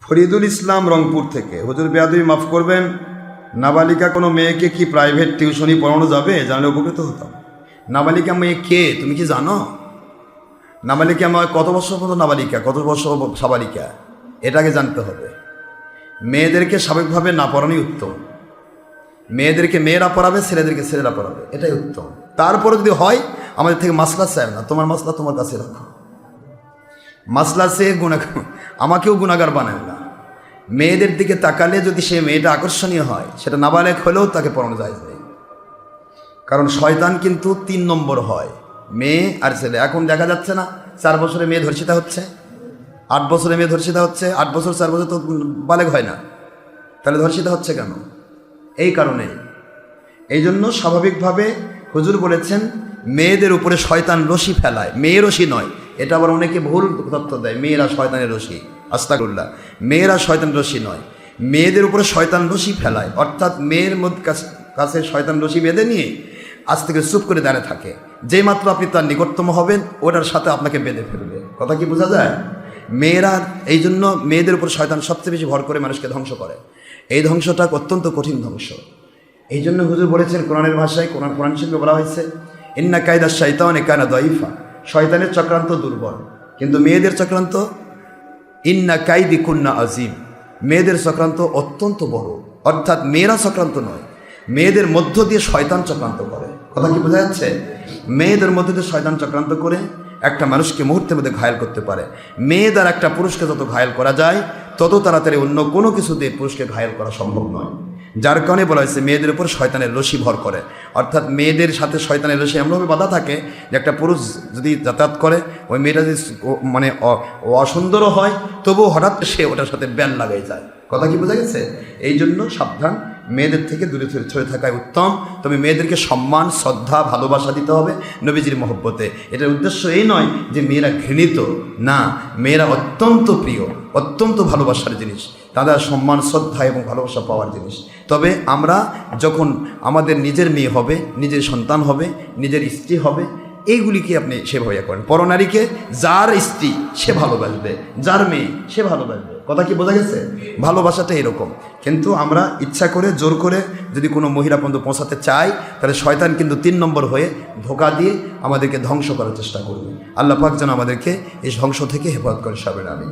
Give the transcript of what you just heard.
ফরিদুল ইসলাম রংপুর থেকে। হজুর বেয়াদুই মাফ করবেন, নাবালিকা কোনো মেয়েকে কি প্রাইভেট টিউশনই পড়ানো যাবে? জানলে উপকৃত হতাম। নাবালিকা মেয়ে কে? তুমি কি জানো? নাবালিকা আমার কত বছর পর্যন্ত নাবালিকা? কত বছর সাবালিকা? এটাকে জানতে হবে। মেয়েদেরকে স্বাভাবিকভাবে না পড়ানোই উত্তম। মেয়েদেরকে মেয়েরা পড়াবে, ছেলেদেরকে ছেলেরা পড়াবে। এটাই উত্তম। তারপরে যদি হয়, আমাদের থেকে মাসলা চায় না, তোমার মাসলা তোমার কাছে রাখো। মাসলা সে গুণা আমাকেও গুণাগার বানায় না। মেয়েদের দিকে তাকালে যদি সে মেয়েটা আকর্ষণীয় হয়, সেটা নাবালেক হলেও তাকে পড়ানো যায় নেই। কারণ শয়তান কিন্তু তিন নম্বর হয়, মেয়ে আর ছেলে। এখন দেখা যাচ্ছে না, চার বছরে মেয়ে ধর্ষিতা হচ্ছে, আট বছরে মেয়ে ধর্ষিতা হচ্ছে, আট বছর, চার বছর তো বালেক হয় না। তাহলে ধর্ষিতা হচ্ছে কেন? এই কারণে এই জন্য স্বাভাবিকভাবে হুজুর বলেছেন, মেয়েদের উপরে শয়তান রশি ফেলায়। মেয়ে রশি নয় এটা আবার অনেকে ভুল তথ্য দেয়। মেয়েরা শয়তানের রশি আস্তাকুল্লাহ মেয়েরা শয়তান রশি নয়। মেয়েদের উপরে শয়তান রশি ফেলায়। অর্থাৎ মেয়ের মধ্যে কাছ- শয়তান রশি বেঁধে নিয়ে আজ থেকে চুপ করে দাঁড়িয়ে থাকে। যেই মাত্র আপনি তার নিকটতম হবেন, ওটার সাথে আপনাকে বেঁধে ফেলবে। কথা কি বোঝা যায়? মেয়েরা এই জন্য মেয়েদের উপর শয়তান সবচেয়ে বেশি ভর করে মানুষকে ধ্বংস করে। এই ধ্বংসটা অত্যন্ত কঠিন ধ্বংস। এই জন্য হুজুর বলেছেন, কোরআনের ভাষায় কোরআন কোরআন শিল্পে বলা হয়েছে, ইন্না কায়দা শৈতান কায়না দইফা শয়তানের চক্রান্ত দুর্বল। কিন্তু মেয়েদের চক্রান্ত, ইন্না কাইদি কুন্না আজিম মেয়েদের চক্রান্ত অত্যন্ত বড়। অর্থাৎ মেয়েরা চক্রান্ত নয়, মেয়েদের মধ্য দিয়ে শয়তান চক্রান্ত করে। কথা কি বোঝা যাচ্ছে? মেয়েদের মধ্য দিয়ে শয়তান চক্রান্ত করে একটা মানুষকে মুহূর্তের মধ্যে ঘায়াল করতে পারে। মেয়ে দ্বারা একটা পুরুষকে যত ঘায়াল করা যায়, তত তাড়াতাড়ি অন্য কোনো কিছু দিয়ে পুরুষকে ঘায়াল করা সম্ভব নয়। যার কারণে বলা হয়েছে মেয়েদের উপর শয়তানের রশি ভর করে। অর্থাৎ মেয়েদের সাথে শয়তানের রশি এমনভাবে বাধা থাকে যে একটা পুরুষ যদি যাতায়াত করে, ওই মেয়েটা যদি মানে অসুন্দরও হয়, তবুও হঠাৎ সে ওটার সাথে ব্যান লাগাই যায়। কথা কি বোঝা গেছে? এই জন্য সাবধান। মেয়েদের থেকে দূরে ছড়ে থাকাই উত্তম। তবে মেয়েদেরকে সম্মান, শ্রদ্ধা, ভালোবাসা দিতে হবে নবীজির মহব্বতে। এটার উদ্দেশ্য এই নয় যে মেয়েরা ঘৃণিত। না, মেয়েরা অত্যন্ত প্রিয়, অত্যন্ত ভালোবাসার জিনিস। তাদের সম্মান, শ্রদ্ধা এবং ভালোবাসা পাওয়ার জিনিস। তবে আমরা যখন আমাদের নিজের মেয়ে হবে, নিজের সন্তান হবে, নিজের স্ত্রী হবে, এইগুলিকে আপনি সেভাবে ইয়ে করেন। পরনারীকে যার স্ত্রী সে ভালোবাসবে, যার মেয়ে সে ভালোবাসবে। কথা কি বোঝা গেছে? ভালোবাসাটা এরকম। কিন্তু আমরা ইচ্ছা করে, জোর করে যদি কোনো মহিলা পর্যন্ত পৌঁছাতে চাই তাহলে শয়তান কিন্তু তিন নম্বর হয়ে ধোকা দিয়ে আমাদেরকে ধ্বংস করার চেষ্টা করবে। আল্লাহ পাক যেন আমাদেরকে এই ধ্বংস থেকে হেফাজত করে সাবেন আমি